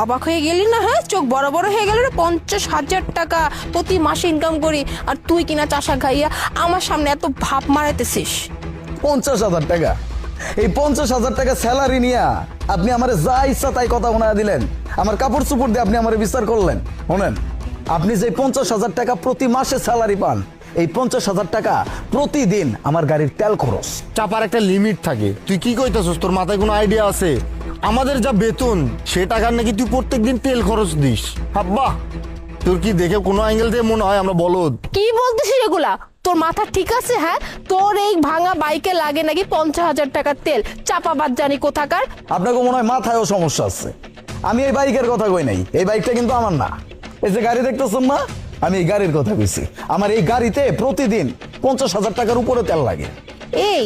অবাক হয়ে গেলি না হ্যাঁ? চোখ বড় বড় হয়ে গেল রে পঞ্চাশ হাজার টাকা প্রতি মাসে ইনকাম করি। আর তুই কিনা চাষা খাইয়া আমার সামনে এত ভাব মারাইতেছিস। পঞ্চাশ হাজার টাকা? এই পঞ্চাশ হাজার টাকা স্যালারি নিয়ে আপনি আমার যা ইচ্ছা তাই কথা শোনা দিলেন। আমার কাপড় চুপড় দিয়ে আপনি আমার বিচার করলেন। শোনেন আপনি যে পঞ্চাশ হাজার টাকা প্রতি মাসে স্যালারি পান এই পঞ্চাশ হাজার টাকা প্রতিদিন আমার গাড়ির তেল খরচ। চাপার একটা লিমিট থাকে। তুই কি কইতাছস? তোর মাথায় কোনো আইডিয়া আছে? আমাদের যা বেতন সে টাকার নাকি তুই প্রত্যেকদিন তেল খরচ দিস। হাব্বা তোর কি দেখে কোনো অ্যাঙ্গেল দিয়ে মনে হয় আমরা বলদ? কি বলতেছিস এগুলা? তোর মাথা ঠিক আছে হ্যাঁ? তোর এই ভাঙা বাইকে লাগে নাকি পঞ্চাশ হাজার টাকার তেল? চাপাবাদ জানি কোথাকার। আপনাকে মনে হয় মাথায়ও সমস্যা আছে। আমি এই বাইকের কথা কই নাই। এই বাইকটা কিন্তু আমার না। এই যে গাড়ি দেখতেছেন না আমি এই গাড়ির কথা কইছি। আমার এই গাড়িতে প্রতিদিন পঞ্চাশ হাজার টাকার উপরে তেল লাগে। এই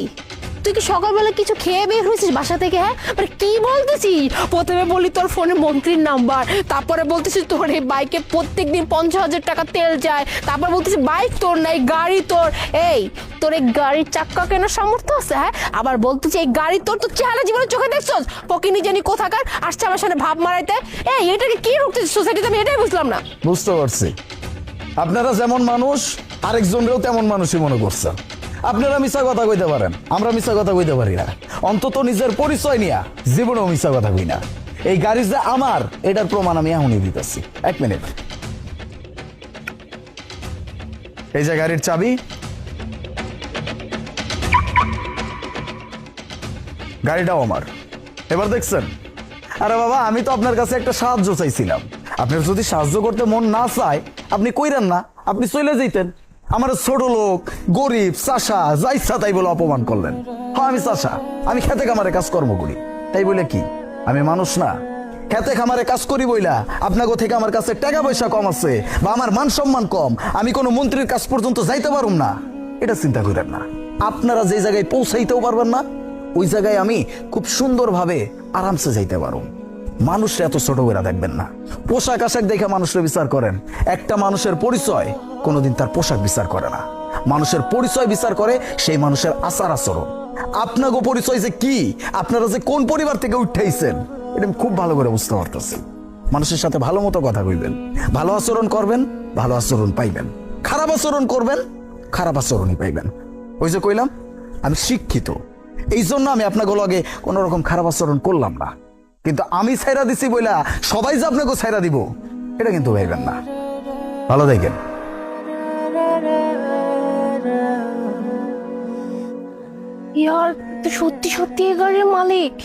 তুই কি সকালবেলা কিছু খেয়ে বের হয়েছিস বাসা থেকে হ্যাঁ? মানে কি বলতেছিস? প্রথমে বলি তোর ফোনে মন্ত্রীর নাম্বার তারপরে বলতেছিস তোর এই বাইকে প্রত্যেকদিন পঞ্চাশ হাজার টাকা তেল যায়, তারপর বলতেছিস বাইক তোর নাই গাড়ি তোর। এই তোর এই গাড়ির চাক্কা কেনার সামর্থ্য আছে হ্যাঁ? আবার বলতেছি এই গাড়ি তোর তো চেহারা জীবনে চোখে দেখছস? পকিনি জানি কোথাকার, আসছে আমার সামনে ভাব মারাইতে। এই, এটাকে কি ঢুকতেছিস সোসাইটিতে আমি এটাই বুঝলাম না। বুঝতে পারছি। আপনারা যেমন মানুষ, আরেকজনরেও তেমন মানুষই মনে করছেন। আপনারা মিশা কথা কইতে পারেন। আমরা মিশা কথা কইতে পারি না। অন্তত নিজের পরিচয় নিয়া জীবনেও মিশা কথা কই না। এই গাড়ি যে আমার, এটার প্রমাণ আমি এখনই দিতেছি। এক মিনিট। এই যে গাড়ির চাবি। গাড়িটাও আমার। এবার দেখছেন? আরে বাবা, আমি তো আপনার কাছে একটা সাহায্য চাইছিলাম। আপনার যদি সাহায্য করতে মন না চায়, আপনি কইরেন না, আপনি চলে যেতেন আমার ছোট লোক, গরিব, চাষা, যা ইচ্ছা তাই বলে অপমান করলেন। হ্যাঁ আমি চাষা, আমি খেতে খামারে কাজকর্ম করি। তাই বলে কি? আমি মানুষ না। খেতে খামারে কাজ করি বইলা আপনাকে থেকে আমার কাছে টাকা পয়সা কম আছে বা আমার মান সম্মান কম, আমি কোনো মন্ত্রীর কাজ পর্যন্ত যাইতে পারুম না। এটা চিন্তা করেন না। আপনারা যে জায়গায় পৌঁছাইতেও পারবেন না, ওই জায়গায় আমি খুব সুন্দরভাবে আরামসে যাইতে পারো মানুষরা এত ছোট করে দেখবেন না। পোশাক আশাক দেখে মানুষরা বিচার করেন। একটা মানুষের পরিচয় কোনোদিন তার পোশাক বিচার করে না। মানুষের পরিচয় বিচার করে সেই মানুষের আচার আচরণ। আপনাকে পরিচয় যে কি? আপনারা যে কোন পরিবার থেকে উঠাইছেন এটা আমি খুব ভালো করে বুঝতে পারতেছি। মানুষের সাথে ভালো মতো কথা কইবেন। ভালো আচরণ করবেন, ভালো আচরণ পাইবেন। খারাপ আচরণ করবেন, খারাপ আচরণই পাইবেন। ওই যে কইলাম, আমি শিক্ষিত। এই জন্য আমি আপনাকে লগে কোনো রকম খারাপ আচরণ করলাম না। কিন্তু আমি ছাইরা দিছি বইলা সবাই যে আপনাকে ছাইরা দিব, এটা কিন্তু ভাইবেন না। ভালো দেখেন। ইয়ার তো সত্যি সত্যি এই গাড়ির মালিক।